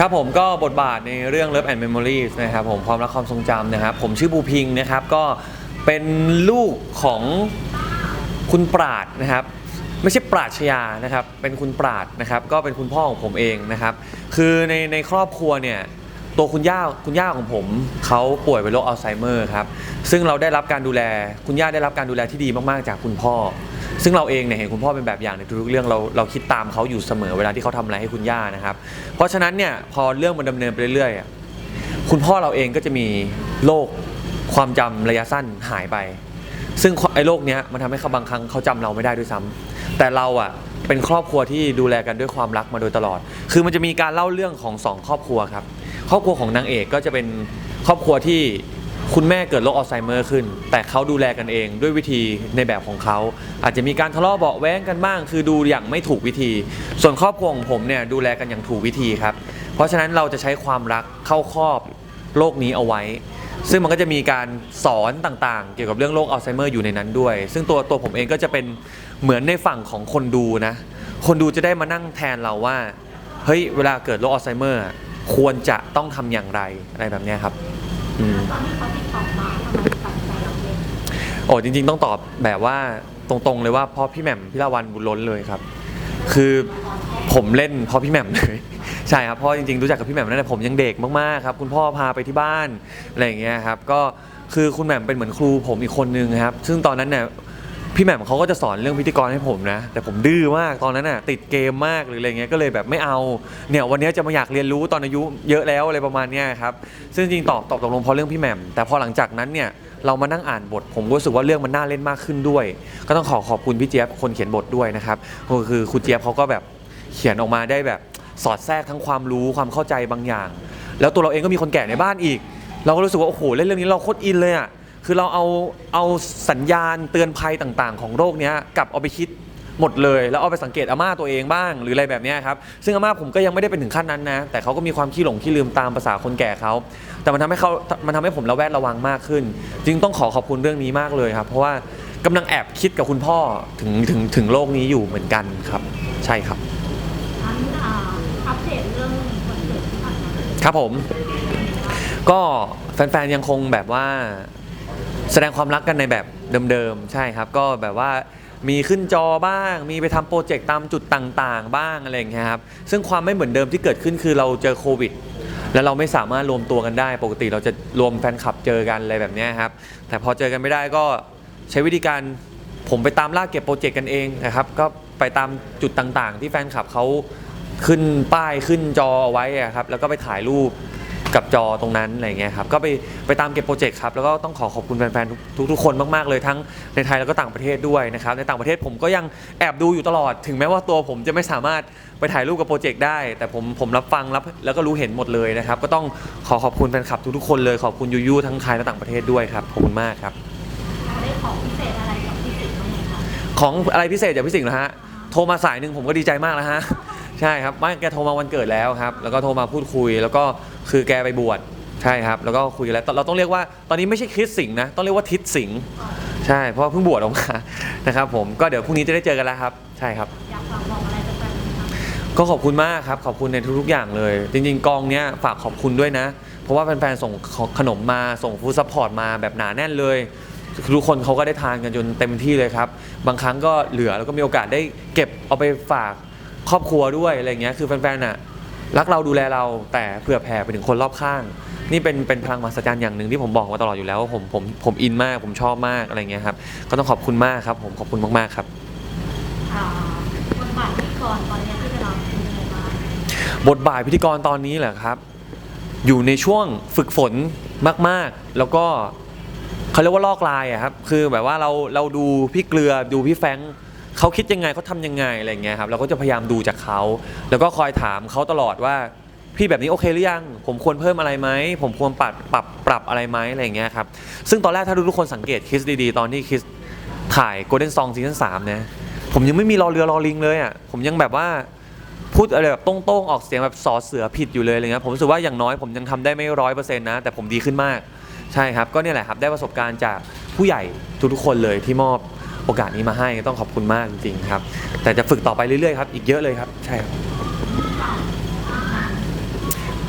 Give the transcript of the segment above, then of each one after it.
ครับผมก็บทบาทในเรื่อง Love and Memories นะครับผมความรักความทรงจำนะครับ ผมชื่อบูพิงค์นะครับก็เป็นลูกของคุณปราดนะครับ ไม่ใช่ปราชญานะครับ เป็นคุณปราดนะครับ ก็เป็นคุณพ่อของผมเองนะครับ คือในในครอบครัวเนี่ย ตัวคุณย่าคุณย่าของผมเขาป่วยเป็นโรคอัลไซเมอร์ครับซึ่งเราได้รับการดูแลคุณย่าได้รับการดูแลที่ดีมากๆจากคุณพ่อ ซึ่งเราเองเนี่ยเห็นคุณพ่อเป็นแบบอย่างในทุกๆเรื่องเราเราคิดตามเขาอยู่เสมอเวลาที่เขาทำอะไรให้คุณย่านะครับ เพราะฉะนั้นเนี่ยพอเรื่องมันดำเนินไปเรื่อยๆคุณพ่อเราเองก็จะมีโรคความจำระยะสั้นหายไป ซึ่งไอ้โรคเนี้ยมันทำให้เขาบางครั้งเขาจำเราไม่ได้ด้วยซ้ำแต่เราอะเป็นครอบครัวที่ดูแลกันด้วยความรักมาโดยตลอด คือมันจะมีการเล่าเรื่องของสองครอบครัวครับ ครอบครัวของนางเอกก็จะเป็นครอบครัวที่คุณแม่เกิดโรคอัลไซเมอร์ขึ้น แต่เขาดูแลกันเองด้วยวิธีในแบบของเขา อาจจะมีการทะเลาะเบาะแว้งกันบ้าง คือดูอย่างไม่ถูกวิธี ส่วนครอบครัวของผมเนี่ยดูแลกันอย่างถูกวิธีครับ เพราะฉะนั้นเราจะใช้ความรักเข้าครอบโรคนี้เอาไว้ ซึ่งมันก็จะมีการสอนต่างๆ เกี่ยวกับเรื่องโรคอัลไซเมอร์อยู่ในนั้นด้วย ซึ่งตัวตัวผมเองก็จะเป็นเหมือนในฝั่งของคนดูนะ คนดูจะได้มานั่งแทนเราว่า เฮ้ย เวลาเกิดโรคอัลไซเมอร์ ควรจะต้องทำอย่างไรอะไรแบบเนี้ยครับอืม ตอนที่เขาติดต่อมาทำไมตัดใจเราเล่นโอ้จริงๆต้องตอบแบบว่าตรงๆเลยว่าเพราะพี่แหม่มพิลาวันบุญล้นเลยครับ คือผมเล่นเพราะพี่แหม่มเลย ใช่ครับเพราะจริงๆรู้จักกับพี่แหม่มตั้งแต่ผมยังเด็กมากๆครับคุณพ่อพาไปที่บ้านอะไรอย่างเงี้ยครับก็คือคุณแหม่มเป็นเหมือนครูผมอีกคนนึงครับซึ่งตอนนั้นเนี่ย พี่แหม่มเขาก็จะสอนเรื่องพิธีกรให้ผมนะ แต่ผมดื้อมากตอนนั้นน่ะติดเกมมากหรืออะไรเงี้ยก็เลยแบบไม่เอาเนี่ยวันนี้จะมาอยากเรียนรู้ตอนอายุเยอะแล้วอะไรประมาณเนี้ยครับซึ่งจริงตอบตอบตกลงเพราะเรื่องพี่แหม่มแต่พอหลังจากนั้นเนี่ยเรามานั่งอ่านบท ผมก็รู้สึกว่าเรื่องมันน่าเล่นมากขึ้นด้วย ก็ต้องขอขอบคุณพี่เจี๊ยบคนเขียนบทด้วยนะครับก็คือคุณเจี๊ยบเขาก็แบบเขียนออกมาได้แบบสอดแทรกทั้งความรู้ความเข้าใจบางอย่าง แล้วตัวเราเองก็มีคนแก่ในบ้านอีก เราก็รู้สึกว่าโอ้โหเล่นเรื่องนี้เราโคตรอินเลยอะ คือเราเอาเอาสัญญาณเตือนภัยต่างๆ ของโรคเนี้ยกลับเอาไปคิดหมดเลย แล้วเอาไปสังเกตอาม่าตัวเองบ้างหรืออะไรแบบเนี้ยครับซึ่งอาม่าผมก็ยังไม่ได้เป็นถึงขั้นนั้นนะแต่เขาก็มีความขี้หลงขี้ลืมตามภาษาคนแก่เขาแต่มันทำให้เขามันทำให้ผมระแวดระวังมากขึ้น จึงต้องขอขอบคุณเรื่องนี้มากเลยครับ เพราะว่ากำลังแอบคิดกับคุณพ่อถึงถึงถึงโลกนี้อยู่เหมือนกันครับ ใช่ครับ อันอ่าอัปเดตเรื่องวันเกิดที่ผ่านมาครับผม ก็แฟนๆยังคงแบบว่า แสดงความรักกันในแบบเดิมๆ ใช่ครับ ก็แบบว่ามีขึ้นจอบ้าง มีไปทำโปรเจกต์ตามจุดต่างๆ บ้างอะไรอย่างเงี้ยครับ ซึ่งความไม่เหมือนเดิมที่เกิดขึ้นคือเราเจอโควิด แล้วเราไม่สามารถรวมตัวกันได้ ปกติเราจะรวมแฟนคลับเจอกันอะไรแบบเนี้ยครับ แต่พอเจอกันไม่ได้ก็ใช้วิธีการผมไปตามล่าเก็บโปรเจกต์กันเองนะครับ ก็ไปตามจุดต่างๆ ที่แฟนคลับเขาขึ้นป้ายขึ้นจอเอาไว้อะครับ แล้วก็ไปถ่ายรูป กับจอตรงนั้นอะไรเงี้ยครับก็ไปไปตามเก็บโปรเจกต์ครับแล้วก็ต้องขอขอบคุณแฟนๆทุกทุกๆคนมากๆเลยทั้งในไทยแล้วก็ต่างประเทศด้วยนะครับในต่างประเทศผมก็ยังแอบดูอยู่ตลอด ถึงแม้ว่าตัวผมจะไม่สามารถไปถ่ายรูปกับโปรเจกต์ได้ แต่ผมผมรับฟังรับแล้วก็รู้เห็นหมดเลยนะครับก็ต้องขอขอบคุณแฟนคลับทุกๆคนเลยขอบคุณยูยูทั้งไทยและต่างประเทศด้วยครับขอบคุณมากครับได้ของพิเศษอะไรกับพี่สิงห์บ้างไหมคะของอะไรพิเศษจากพี่สิงห์เหรอฮะโทรมาสายหนึ่งผมก็ดีใจมากแล้วฮะ ใช่ครับไม่แกโทรมาวันเกิดแล้วครับ แล้วก็โทรมาพูดคุย แล้วก็คือแกไปบวชใช่ครับ แล้วก็คุยกันแล้วเราต้องเรียกว่าตอนนี้ไม่ใช่คริสสิงห์นะ ต้องเรียกว่าทิศสิงห์ใช่เพราะว่าเพิ่งบวชออกมานะครับ ผมก็เดี๋ยวพรุ่งนี้จะได้เจอกันแล้วครับ ใช่ครับ อยากฝากบอกอะไรกับแฟนๆไหมคะก็ขอบคุณมากครับ ขอบคุณในทุกๆอย่างเลย จริง ๆ กองเนี้ยฝากขอบคุณด้วยนะ เพราะว่าแฟนๆส่งขนมมาส่งฟู้ดซัพพอร์ตมาแบบหนาแน่นเลยทุกคนเขาก็ได้ทานกันจนเต็มที่เลยครับ บางครั้งก็เหลือแล้วก็มีโอกาสได้เก็บเอาไปฝาก ครอบครัวด้วยอะไรเงี้ยคือแฟนๆอะรักเราดูแลเราแต่เผื่อแผ่ไปถึงคนรอบข้าง นี่เป็นเป็นพลังมหัศจรรย์อย่างหนึ่งที่ผมบอกมาตลอดอยู่แล้วว่าผมผมผมอินมากผมชอบมากอะไรเงี้ยครับก็ต้องขอบคุณมากครับ ผมขอบคุณมากๆครับ อ่าบทบาทพิธีกรตอนนี้ที่จะรับเป็นยังไงบ้างบทบาทพิธีกรตอนนี้เหรอครับ อยู่ในช่วงฝึกฝนมากๆ แล้วก็เขาเรียกว่าลอกลายอะครับคือแบบว่าเราเราดูพี่เกลือดูพี่แฟรงค์ เขาคิดยังไงเขาทำยังไงอะไรอย่างเงี้ยครับเราก็จะพยายามดูจากเขาแล้วก็คอยถามเขาตลอดว่าพี่แบบนี้โอเคหรือยัง ผมควรเพิ่มอะไรไหม ผมควรปรับปรับปรับอะไรไหมอะไรอย่างเงี้ยครับ ซึ่งตอนแรกถ้าทุกคนสังเกตคริสดีๆ ตอนที่คริสถ่าย Golden Song ซีซั่นสามนะผมยังไม่มีรอเรือรอลิงเลยอะ ผมยังแบบว่าพูดอะไรแบบต้งๆ ออกเสียงแบบสอเสือผิดอยู่เลยอะไรเงี้ย ผมรู้สึกว่าอย่างน้อยผมยังทำได้ไม่ร้อยเปอร์เซ็นต์นะ แต่ผมดีขึ้นมาก ใช่ครับ ก็เนี่ยแหละครับ ได้ประสบการณ์จากผู้ใหญ่ทุกๆคนเลยที่มอบ โอกาสนี้มาให้ต้องขอบคุณมากจริงๆครับ แต่จะฝึกต่อไปเรื่อยๆครับอีกเยอะเลยครับ ใช่ครับ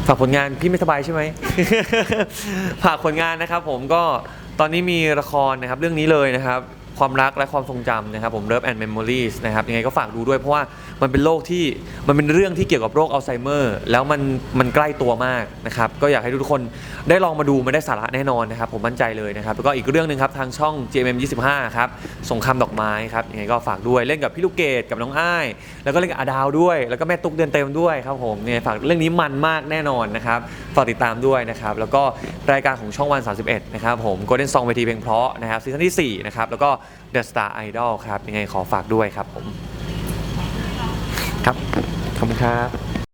ฝากผลงานพี่ไม่สบายใช่ไหม ฝากผลงานนะครับ ผมก็ตอนนี้มีละครนะครับ เรื่องนี้เลยนะครับ ความรักและความทรงจำนะครับผม Love and Memories นะครับยังไงก็ฝากดูด้วยเพราะว่ามันเป็นโรคที่มันเป็นเรื่องที่เกี่ยวกับโรคอัลไซเมอร์ แล้วมันมันใกล้ตัวมากนะครับก็อยากให้ทุกคนได้ลองมาดูมันได้สาระแน่นอนนะครับผมมั่นใจเลยนะครับแล้วก็อีกเรื่องหนึ่งครับทางช่อง GMM 25ครับสงครามดอกไม้ครับยังไงก็ฝากด้วยเล่นกับพี่ลูกเกดกับน้องอ้าย แล้วก็เล่นกับอาดาวด้วย แล้วก็แม่ตุ๊กเดือนเต็มด้วยครับผมเนี่ยฝากเรื่องนี้มันมากแน่นอนนะครับฝากติดตามด้วยนะครับแล้วก็รายการของช่องวัน 31นะครับผม Golden Song เวทีเพลงเพราะนะครับซีซั่นที่4นะครับแล้วก็ The Star Idol ครับ ยังไงขอฝากด้วยครับผม ครับ ขอบคุณครับ